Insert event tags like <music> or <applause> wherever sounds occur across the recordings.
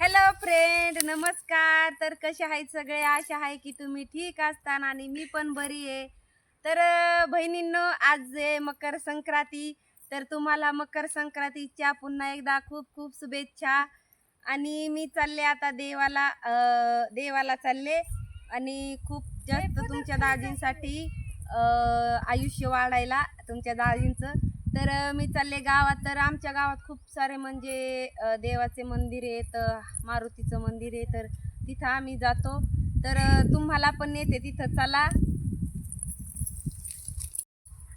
Hello friend नमस्कार. तर कसे आहेत सगळे? आशा आहे की तुम्ही ठीक असताना आणि मी पण बरी आहे. तर बहिणींनो आज आहे मकर संक्रांती तर तुम्हाला मकर संक्रांतीच्या पुन्हा एकदा खूप खूप शुभेच्छा. आणि मी चालले आता देवाला देवाला चालले. आणि खूप जास्त तुमच्या दाजींसाठी आयुष्य वाढायला तुमच्या दाजींचं. तर मी चालले गावात. तर आमच्या गावात खूप सारे म्हणजे देवाचे मंदिर आहेत तर मारुतीचं मंदिर आहे. तर तिथं आम्ही जातो. तर तुम्हाला पण नेते तिथं. चला.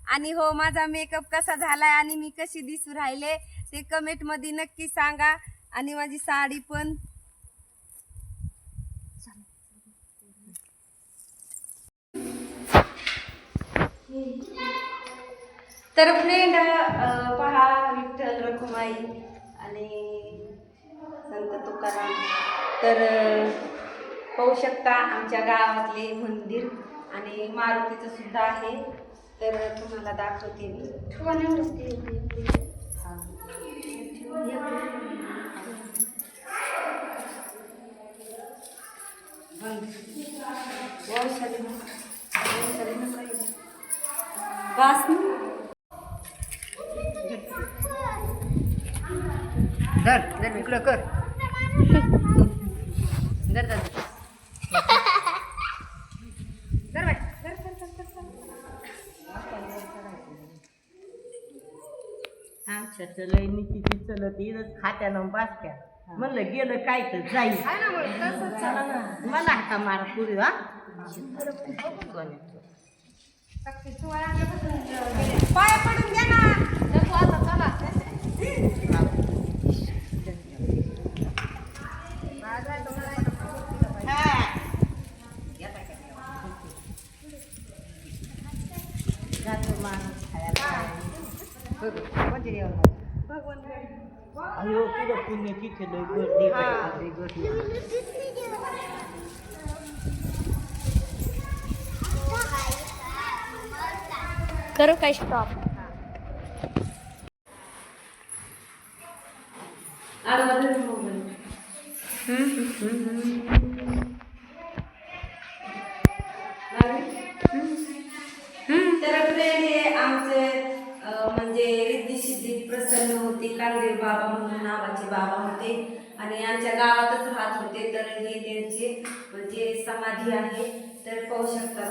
आणि हो माझा मेकअप कसा झालाय आणि मी कशी दिसू राहिले ते कमेंटमध्ये नक्की सांगा. आणि माझी साडी पण. तर फ्रेंड पहा विठ्ठल रखुमाई आणि संत तुकाराम. तर पाहू शकता आमच्या गावातले मंदिर आणि मारुतीचं सुद्धा आहे. तर तुम्हाला दाखवते मी. वास ना. धर धर इकडं कर. धर धर. धर धर. आमच्या लय नीतीची चलत येत खात्यानं बासत्या म्हणलं गेलं काय तर जाईल. मला हाका मारा पुरी हा. पाया पडून घ्या ना. चला. अयो तुझं पुण्य किती लय गर्दी हा. लय गर्दी करू काय स्टॉप तर friend हे आमचे अं, म्हणजे आणि आमच्या गावातच राहत होते तर हे त्यांचे म्हणजे समाधी आहे तर पाहू शकता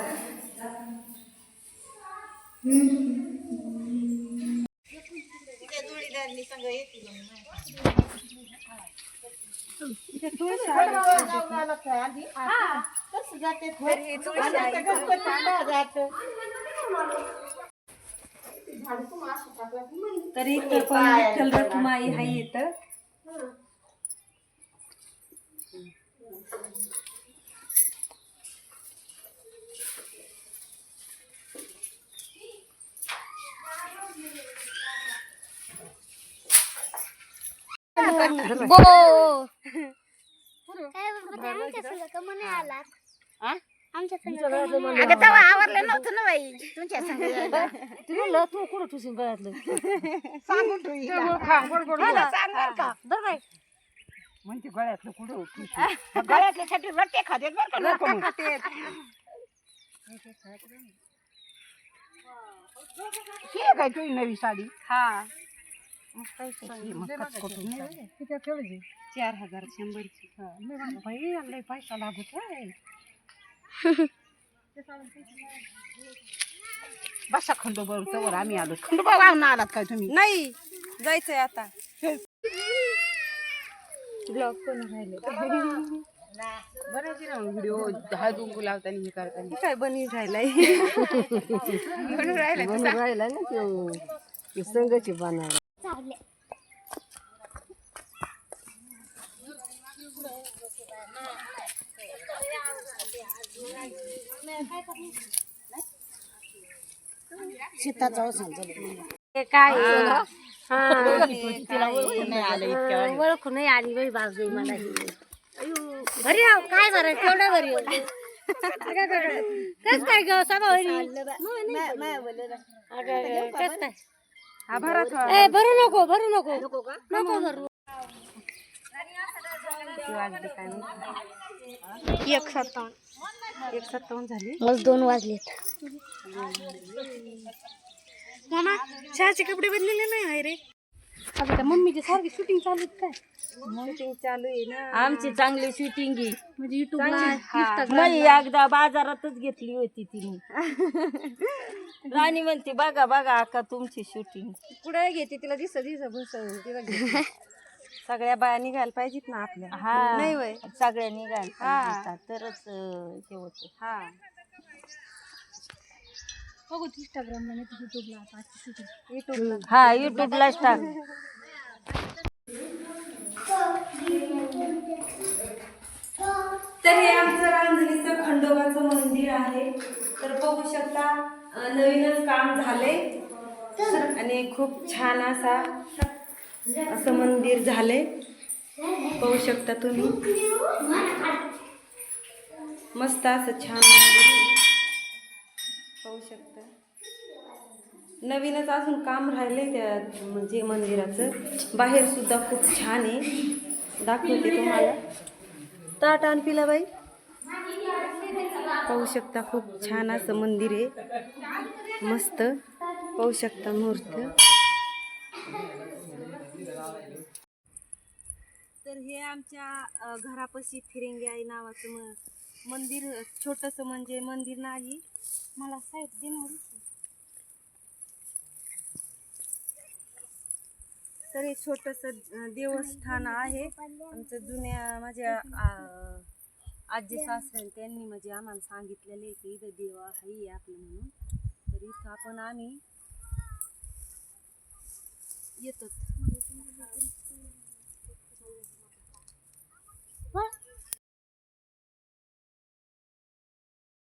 तर इथं पण विठ्ठल रखुमाई हाय इथं बो काय बाबा, आमच्या संग का म्हणे आलात आमच्या संग का म्हणे अगं तेव्हा आवरलं नव्हतं ना बाई. तुमच्या संग <laughs> यायला. तुला तू कुठं ठुसून गळ्यातलं? <laughs> सांगून ठेव हिला. हिला सांग बरं का. म्हणते गळ्यातलं कुठं ठुसून. गळ्यातल्या साठी रट्टे खाते बरं का लोकं मग. ही आहे काय तुझी नवी साडी? हा. चार हजार शंभरची. बाई लय पैसा लागत होय. <laughs> बसा खंडोबा तवर आम्ही आलो. खंडोबा वाहून आलात काय तुम्ही? नाही जायचंय आता. ब्लॉग कोण राहिले. बरं ना व्हिडिओ दहा दुंकू लावताना हे करताना. हे काय बनी राहिलाय? म्हणून राहिला म्हणून राहिला ना तो. ते संघची बनायला शेताचा सांगतो हे काय. ओळखू नाही आली बाई बाजू मला. भरी आहो काय बरं केवढं भरी कस काय ग काय? ए भरू नको भरू नको. नको भरू. किती वाजले काय माहिती एक सत्तावन्न एक सत्तावन्न झाली मग दोन वाजलेत. मामा चहाचे कपडे बदलेले नाही आहे रे. आता त्या मम्मीचे सारखे शूटिंग चालू आहेत काय? शूटिंग चालू आहे ना. आमची चांगली शूटिंग म्हणजे युट्यूबला नाही एकदा बाजारातच घेतली होती तिने राणी म्हणते बघा बघा आका तुमची शूटिंग पुढे घेते? तिला दिस दिस बसवून तिला. <laughs> सगळ्या बाया निघायला पाहिजेत ना आपल्या. हा. नाही वय? सगळ्यांनी घाल हा. तरच हे होत. हा. बघू इंस्टाग्रामला नाही युट्यूबला हा युट्यूबलाच टाक. तर हे आमचं रांजणीचं खंडोबाचं मंदिर आहे. तर बघू शकता नवीनच काम झाले आणि खूप छान असा असं मंदिर झालंय. पाहू शकता तुम्ही. मस्त असं छान पाहू शकता. नवीनच अजून काम राहिले त्या म्हणजे मंदिराचं. बाहेर सुद्धा खूप छान आहे. दाखवते तुम्हाला. ताट आण पिलाबाई. पाहू शकता खूप छान असं मंदिर आहे. मस्त. पाहू शकता मूर्त. तर हे आमच्या घरापाशी फिरिंगी आई नावाचं म मंदिर छोटंसं म्हणजे मंदिर नाही. मला साईड देणार तर हे छोटंसं देवस्थान आहे. आमचं जुन्या माझ्या आजी सासऱ्याने त्यांनी म्हणजे आम्हाला सांगितलेलं आहे की इथं देव आहे आपलं म्हणून. तर इथं आपण आम्ही येतो What?